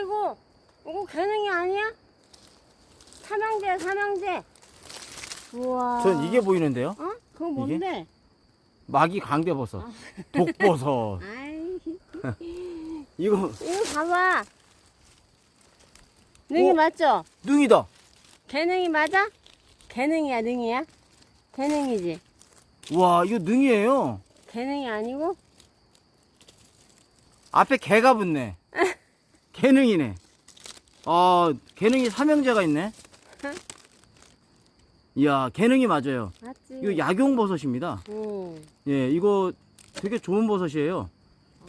이거 이거 개능이 아니야? 삼형제 삼형제. 우와. 전 이게 보이는데요. 어? 그거 뭔데? 마기 강대버섯, 독버섯. 아이 이거 이거 봐봐. 능이 어? 맞죠? 능이다. 개능이 맞아? 개능이야 능이야? 개능이지. 와, 이거 능이에요. 개능이 아니고? 앞에 개가 붙네. 개능이네. 아, 개능이 삼형제가 있네. 이야, 개능이 맞아요. 맞지. 이거 약용 버섯입니다. 응. 예, 이거 되게 좋은 버섯이에요.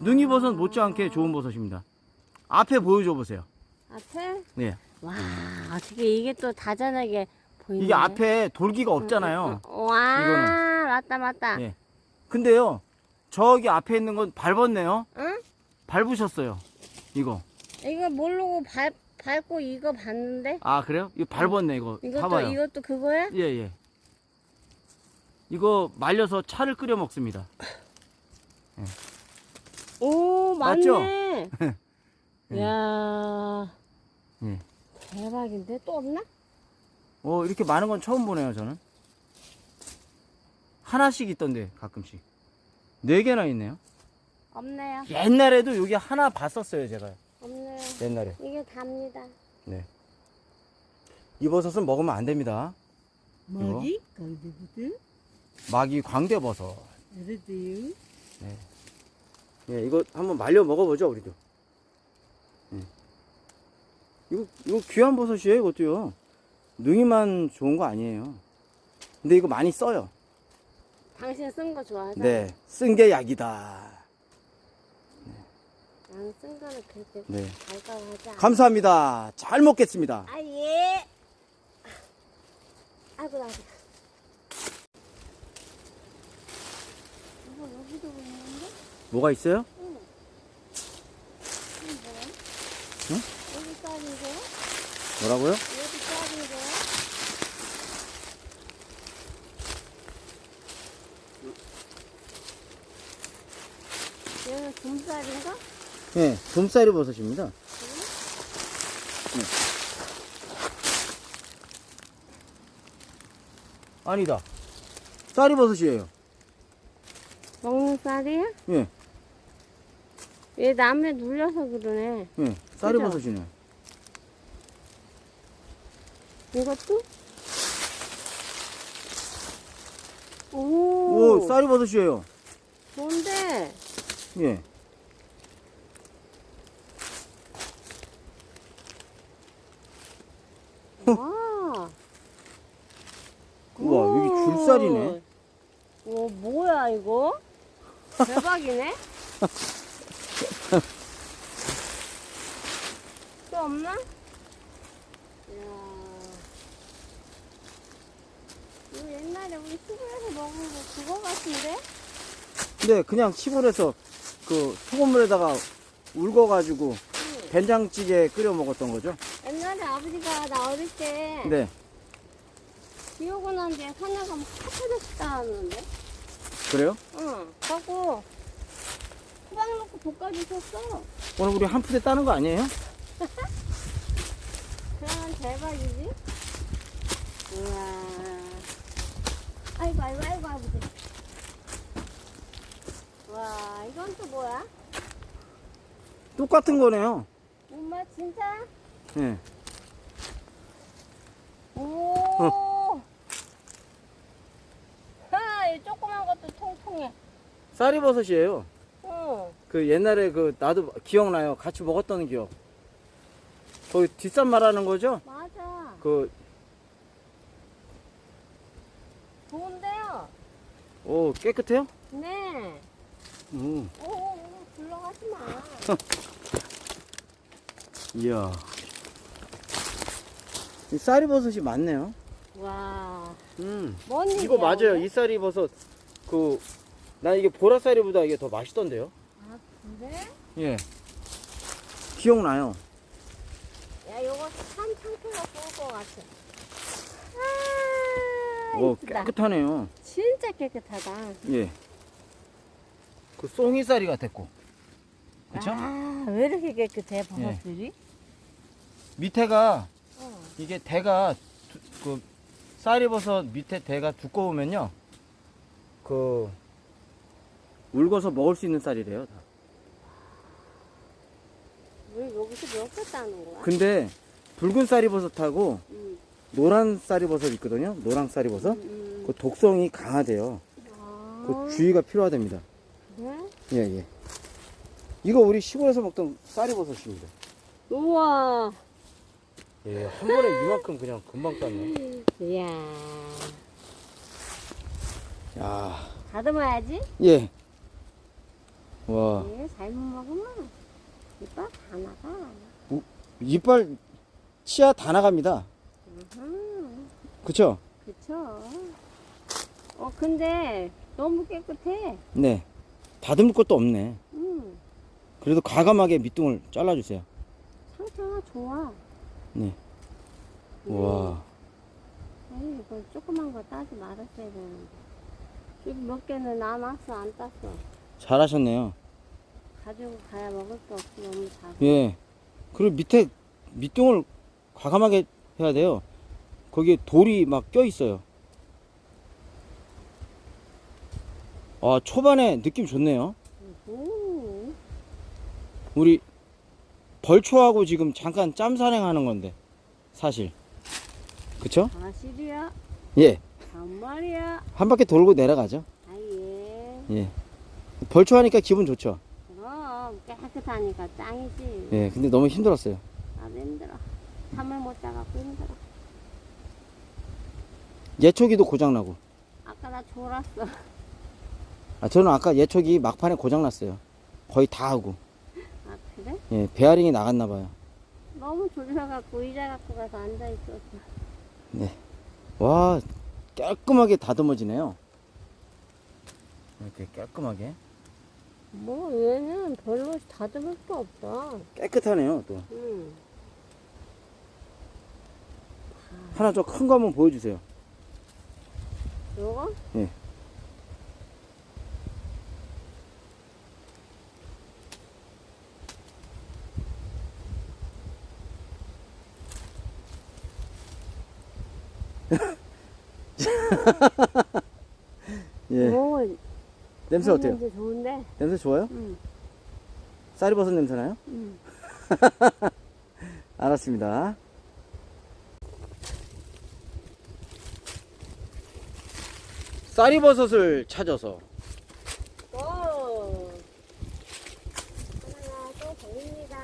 능이 버섯 못지않게 좋은 버섯입니다. 앞에 보여줘 보세요. 앞에? 네. 와 어떻게 이게 또 다전하게 보이네. 이게 앞에 돌기가 없잖아요. 응, 응, 응. 와 이거는. 맞다 맞다. 예. 근데요, 저기 앞에 있는 건 밟았네요. 응? 밟으셨어요. 이거. 이거 모르고 밟 밟고 이거 봤는데? 아, 그래요? 이거 밟았네, 이거. 이것도 봐봐요. 이것도 그거야? 예, 예. 이거 말려서 차를 끓여 먹습니다. 오 맞죠? 맞네. 예. 야 예. 대박인데 또 없나? 어, 이렇게 많은 건 처음 보네요, 저는. 하나씩 있던데, 가끔씩. 네 개나 있네요. 없네요. 옛날에도 여기 하나 봤었어요, 제가. 없네요. 옛날에. 이게 답니다. 네. 이 버섯은 먹으면 안 됩니다. 뭐지? 강대부들? 마기 광대버섯. 그래도요? 예, 이거 한번 말려 먹어보죠, 우리도. 예. 이거, 이거 귀한 버섯이에요, 이것도요. 능이만 좋은 거 아니에요. 근데 이거 많이 써요. 당신 쓴 거 좋아하잖아. 네. 쓴 게 약이다. 나는 쓴 거는 그렇게 네. 않아. 감사합니다. 잘 먹겠습니다. 아 예. 아이고 나도. 이거 여기도 있는데? 뭐가 있어요? 응. 뭐야? 응? 여기 거야? 뭐라고요? 여기 쌀인 거야? 얘는 금쌀인가? 네, 돔쌀이 버섯입니다. 네. 아니다. 쌀이 버섯이에요. 먹는 쌀이야? 예, 얘 나무에 눌려서 그러네. 예, 쌀이 그죠? 버섯이네. 이것도? 오, 오, 쌀이 버섯이에요. 좋은데? 예. 와. 우와, 여기 오. 오, 뭐야, 이거? 대박이네? 또 없나? 이야. 이거 옛날에 우리 시골에서 먹은 거 그거 같은데? 근데 그냥 시골에서 그 소금물에다가 울궈가지고 응. 된장찌개 끓여 먹었던 거죠? 옛날에 아버지가 나 어릴 때 네. 비 오고 난 뒤에 산에 가면 핫하게 따왔는데? 그래요? 응. 하고 호박 넣고 볶아주셨어. 오늘 우리 한 푸대 따는 거 아니에요? 그러면 대박이지? 우와. 아이고, 아이고, 아이고, 아버지. 와, 이건 또 뭐야? 똑같은 거네요. 엄마, 진짜? 예. 오! 하, 이 조그만 것도 통통해. 쌀이 버섯이에요. 응. 그 옛날에 그 나도 기억나요. 같이 먹었던 기억. 거기 뒷산 말하는 거죠? 맞아. 그, 좋은데요? 오, 깨끗해요? 네. 음, 오, 오, 불러가지 마. 이야. 이 쌀이 버섯이 많네요. 와, 음. 뭔 일이야? 이거 맞아요. 이게? 이 쌀이 버섯. 그, 난 이게 보라쌀이보다 이게 더 맛있던데요? 아, 그래? 예. 기억나요. 야, 요거 산 상태가 좋을 것 같아. 아, 오, 이쁘다. 깨끗하네요. 진짜 깨끗하다. 예. 그 송이쌀이 같았고. 그쵸? 아, 왜 이렇게 깨끗해, 버섯들이? 밑에가 어. 이게 대가 두- 그 쌀이버섯 밑에 대가 두꺼우면요 그 울궈서 먹을 수 있는 쌀이래요 다. 왜 여기서 몇개 따는 거야? 근데 붉은 쌀이버섯하고 음. 노란 쌀이버섯 있거든요 노랑 쌀이버섯 음. 그 독성이 강하대요 아, 그 주의가 필요하답니다 그래? 예예 이거 우리 시골에서 먹던 쌀이버섯입니다 우와. 예, 한 번에 이만큼 그냥 금방 땄네 이야. 야, 다듬어야지. 예. 와, 예, 잘못 먹으면 이빨 다 나가. 이빨 치아 다 나갑니다. 음, 그쵸? 그쵸. 어, 근데 너무 깨끗해. 네. 다듬을 것도 없네. 음, 그래도 과감하게 밑둥을 잘라주세요. 상태가 좋아. 네. 음. 와, 에이, 이거 조그만 거 따지 말았어야 되는데. 여기 몇 개는 남았어, 안 땄어. 잘하셨네요. 가지고 가야 먹을 수 없어, 너무 작아. 예. 그리고 밑에 밑둥을 과감하게 해야 돼요. 거기에 돌이 막 껴 있어요. 아, 초반에 느낌 좋네요. 오, 우리 벌초하고 지금 잠깐 짬사랭 하는 건데 사실 그쵸? 사실이야? 예. 정말이야? 한 바퀴 돌고 내려가죠 아 예. 예. 벌초하니까 기분 좋죠 그럼 깨끗하니까 짱이지. 예. 근데 너무 힘들었어요 나도 힘들어. 잠을 못 자갖고 힘들어. 예초기도 고장나고 아까 나 졸았어. 아, 저는 아까 예초기 막판에 고장났어요 거의 다 하고 아 그래? 예. 베어링이 나갔나 봐요 너무 졸려갖고 의자 갖고 가서 앉아 있었어. 와 깔끔하게 다듬어지네요 이렇게 깔끔하게 뭐 얘는 별로 다듬을 게 없다. 깨끗하네요 또 응. 하나 좀 큰 거 한번 보여주세요 요거? 예. 예. 오, 냄새 어때요? 냄새 좋은데? 냄새 좋아요? 응. 쌀이버섯 냄새 나요? 응. 알았습니다. 쌀이버섯을 찾아서 오. 하나가 또 보입니다.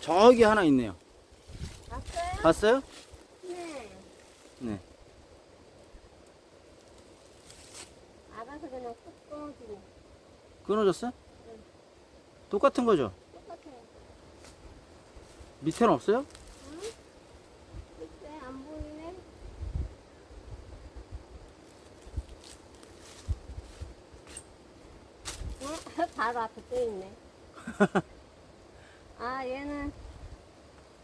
저기 하나 있네요. 봤어요? 봤어요? 네. 네. 알아서 그냥 푹 끊어주네. 끊어졌어요? 똑같은 거죠? 똑같아요. 밑에는 없어요? 글쎄, 안 보이네. 어? 바로 앞에 또 있네. 아, 얘는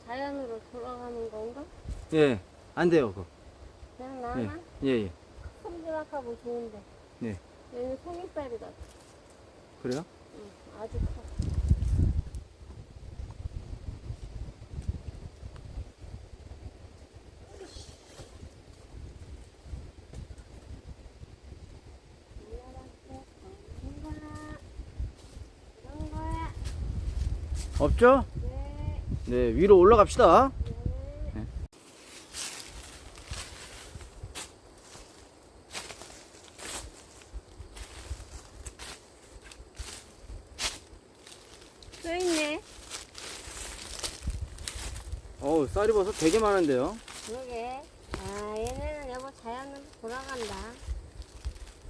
자연으로 돌아가는 건가? 예. 안 돼요, 그거. 그냥 나나? 예, 예. 손질하고 좋은데. 네. 얘는 송이빨이 같아. 그래요? 응, 아주 커. 없죠? 네. 네, 위로 올라갑시다. 또 있네. 어우, 쌀이 버섯 되게 많은데요. 그러게. 아, 얘네는 여보 자연으로 돌아간다.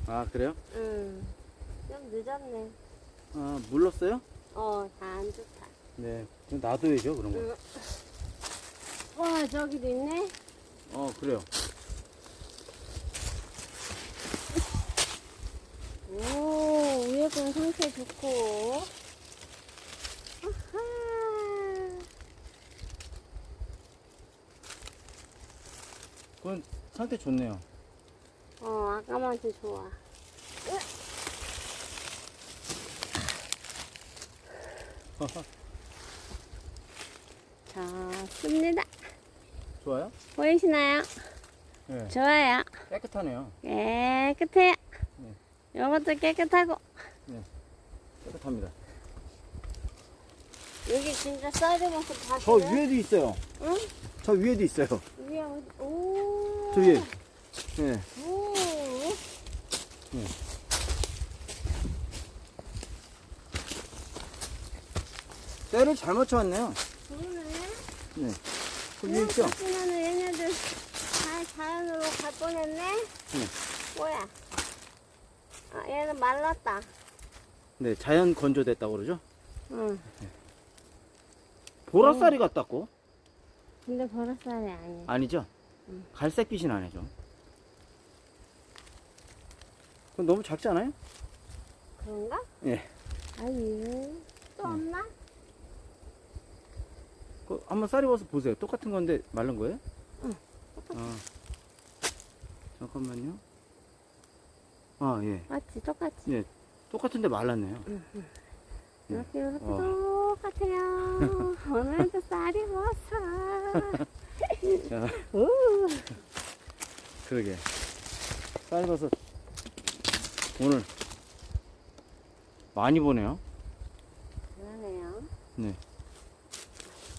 아, 그래요? 응. 좀 늦었네. 아, 물렀어요? 어, 다 안 좋다. 네. 그럼 놔둬야죠, 그런 거. 응. 와, 저기도 있네. 어, 그래요. 오, 위에 건 상태 좋고. 그건 상태 좋네요. 어, 아까만치 좋아. 좋습니다. 좋아요? 보이시나요? 네. 좋아요. 깨끗하네요. 깨끗해요. 네. 이것도 깨끗하고. 깨끗합니다. 여기 진짜 쌀이버섯 다저 위에도 있어요. 응? 저 위에도 있어요. 위에 어디? 오. 저 위에. 네. 오. 때를 잘 맞춰왔네요. 그러네. 네. 저 위에 있죠? 같으면 얘네들 다 자연으로 갈 뻔했네. 뭐야? 아, 얘는 말랐다. 네, 자연 건조됐다고 그러죠? 응. 보라쌀이 같다고? 근데 버릇살이 아니야. 아니죠? 응. 갈색빛이 나네, 좀. 그건 너무 작지 않아요? 그런가? 예. 아니. 또 응. 없나? 그 한번 쌀이 버섯 보세요. 똑같은 건데 마른 거예요? 응, 아. 잠깐만요. 아, 예. 맞지? 똑같지? 똑같은데 말랐네요. 응, 응. 네. 이렇게 이렇게 어. 똑같아요. 오늘도 쌀이 벗어. 야, 우. 그러게. 쌀이 버섯 오늘 많이 보네요. 그러네요.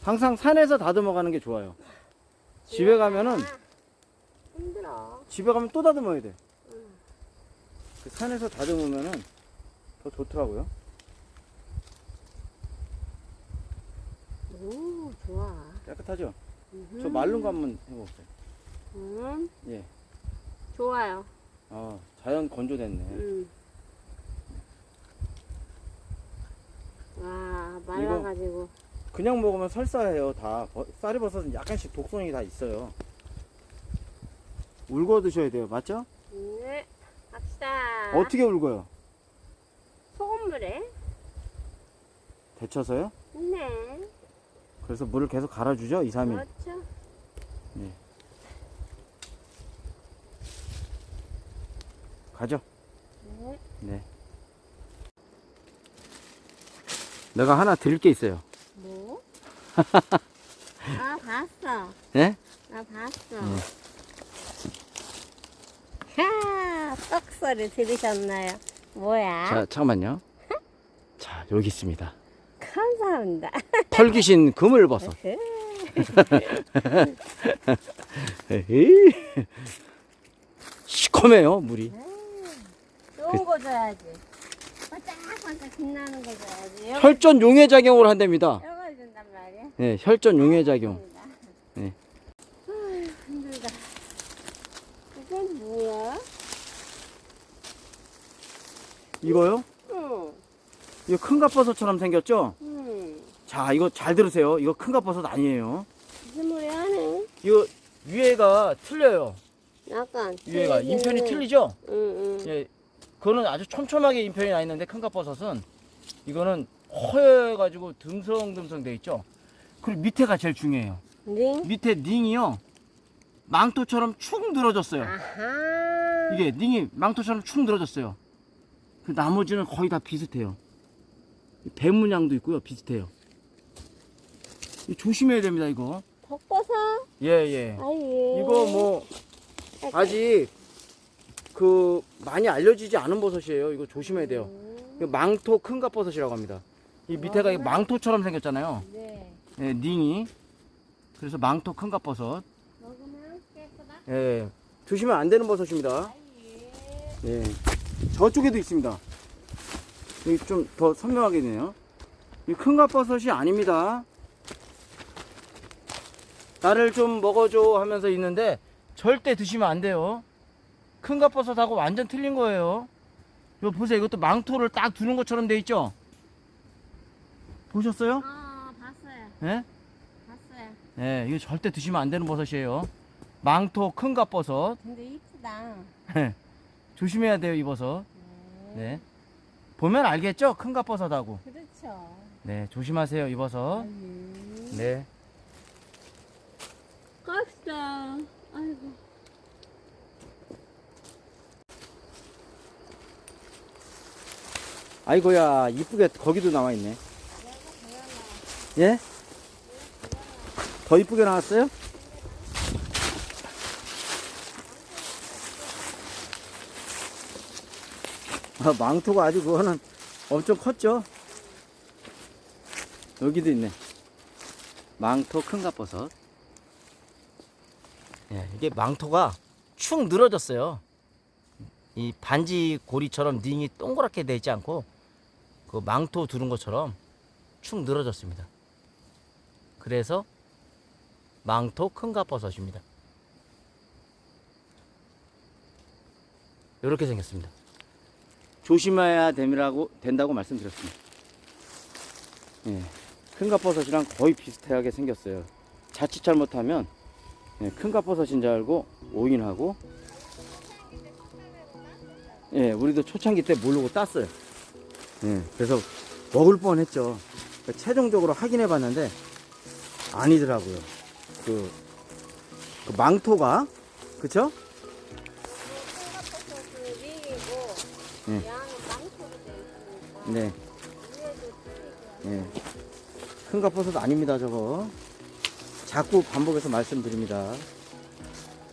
항상 산에서 다듬어 가는 게 좋아요. 집에 가면은 아, 힘들어. 집에 가면 또 다듬어야 돼. 응. 그 산에서 다듬으면은 더 좋더라고요. 오, 좋아. 깨끗하죠? 저 마른 거 한번 해보세요. 음, 예. 좋아요. 아, 자연 건조됐네. 음. 와, 말라가지고. 그냥 먹으면 설사해요. 다 버- 쌀이 버섯은 약간씩 독성이 다 있어요. 울고 드셔야 돼요. 맞죠? 네, 갑시다. 어떻게 울고요? 소금물에? 데쳐서요? 네. 그래서 물을 계속 갈아주죠. 2, 3일. 그렇죠. 가죠. 네. 네. 내가 하나 드릴 게 있어요. 뭐? 아, 봤어. 예? 나 봤어. 네. 하, 떡소리 들으셨나요? 뭐야? 자, 잠깐만요. 자, 여기 있습니다. 감사합니다. 털귀신 그물버섯. 시커매요, 물이. 좋은 거 줘야지. 반짝반짝 빛나는 거 줘야지. 혈전 용해 작용을 한답니다. 이걸 준단 말이야. 네, 혈전 용해 작용. 네. 아휴, 힘들다. 이건 뭐야? 이거요? 응. 이거 큰갑버섯처럼 생겼죠? 응. 자, 이거 잘 들으세요. 이거 큰 갑버섯 아니에요. 무슨 머리 하네? 이거 위에가 틀려요. 약간. 위에가 틀리기는. 인편이 틀리죠? 응, 응. 예, 그거는 아주 촘촘하게 인편이 나 있는데 큰 갑버섯은 이거는 허해가지고 듬성듬성 돼 있죠. 그리고 밑에가 제일 중요해요. 링? 밑에 닝이요 망토처럼 축 늘어졌어요. 아하. 이게 닝이 망토처럼 축 늘어졌어요. 그 나머지는 거의 다 비슷해요. 배 문양도 있고요, 비슷해요. 조심해야 됩니다, 이거. 덕버섯? 예, 예. 아이. 이거 뭐 아직 그 많이 알려지지 않은 버섯이에요. 이거 조심해야 돼요. 음, 이거 망토 큰갑 버섯이라고 합니다. 이 밑에가 이 망토처럼 생겼잖아요. 네. 예, 닝이. 그래서 망토 큰갑 버섯. 먹으면 깨끗하? 예, 드시면 안 되는 버섯입니다. 아이. 예. 저쪽에도 있습니다. 여기 좀 더 선명하게 되네요. 이 큰갑버섯이 아닙니다. 나를 좀 먹어줘 하면서 있는데 절대 드시면 안 돼요. 큰 갑버섯하고 완전 틀린 거예요. 이거 보세요. 이것도 망토를 딱 두는 것처럼 돼 있죠? 보셨어요? 어, 봤어요. 예? 봤어요. 예, 이거 절대 드시면 안 되는 버섯이에요. 망토 큰 갑버섯. 근데 이쁘다. 조심해야 돼요, 이 버섯. 네. 보면 알겠죠? 큰 갑버섯하고. 그렇죠. 네, 조심하세요, 이 버섯. 아유. 네. 갑시다. 아이고. 아이고야, 이쁘게 거기도 나와 있네. 예? 더 이쁘게 나왔어요? 아, 망토가 아주 그거는 엄청 컸죠? 여기도 있네. 망토 큰갑버섯. 예, 이게 망토가 축 늘어졌어요. 이 반지 고리처럼 닝이 동그랗게 되지 않고 그 망토 두른 것처럼 축 늘어졌습니다. 그래서 망토 큰갑버섯입니다. 이렇게 생겼습니다. 조심해야 됨이라고 된다고 말씀드렸습니다. 예, 큰갑버섯이랑 거의 비슷하게 생겼어요. 자칫 잘못하면 예, 큰 갑버섯인 줄 알고 오인하고 예, 우리도 초창기 때 모르고 땄어요. 예, 그래서 먹을 뻔 했죠. 그러니까 최종적으로 확인해 봤는데 아니더라고요. 그, 그 망토가 그쵸? 예. 있으니까 네. 위에도 틀리고요. 예. 큰갑버섯 아닙니다, 저거. 자꾸 반복해서 말씀드립니다.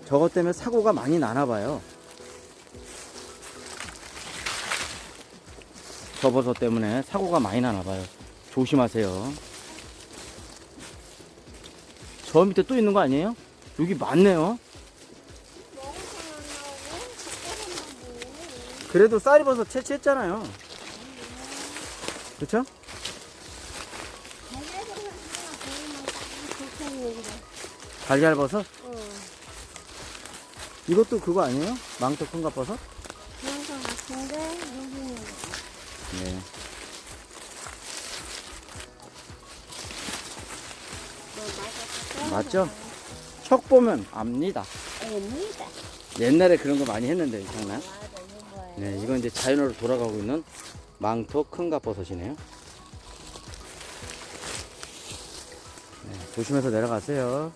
저것 때문에 사고가 많이 나나 봐요. 저 버섯 때문에 사고가 많이 나나 봐요. 조심하세요. 저 밑에 또 있는 거 아니에요? 여기 많네요. 그래도 쌀이버섯 채취했잖아요. 그쵸? 달걀버섯 하나 보이면 딱 좋겠는데. 달걀버섯? 어. 이것도 그거 아니에요? 망토 큰갑버섯? 그런 거 같은데 여기는 네. 뭐 맞아. 맞죠? 척 보면 압니다. 애니다. 옛날에 그런 거 많이 했는데 장난. 맞아 이거 뭐예요? 네, 이건 이제 자연으로 돌아가고 있는 망토 큰갑버섯이네요. 네, 조심해서 내려가세요.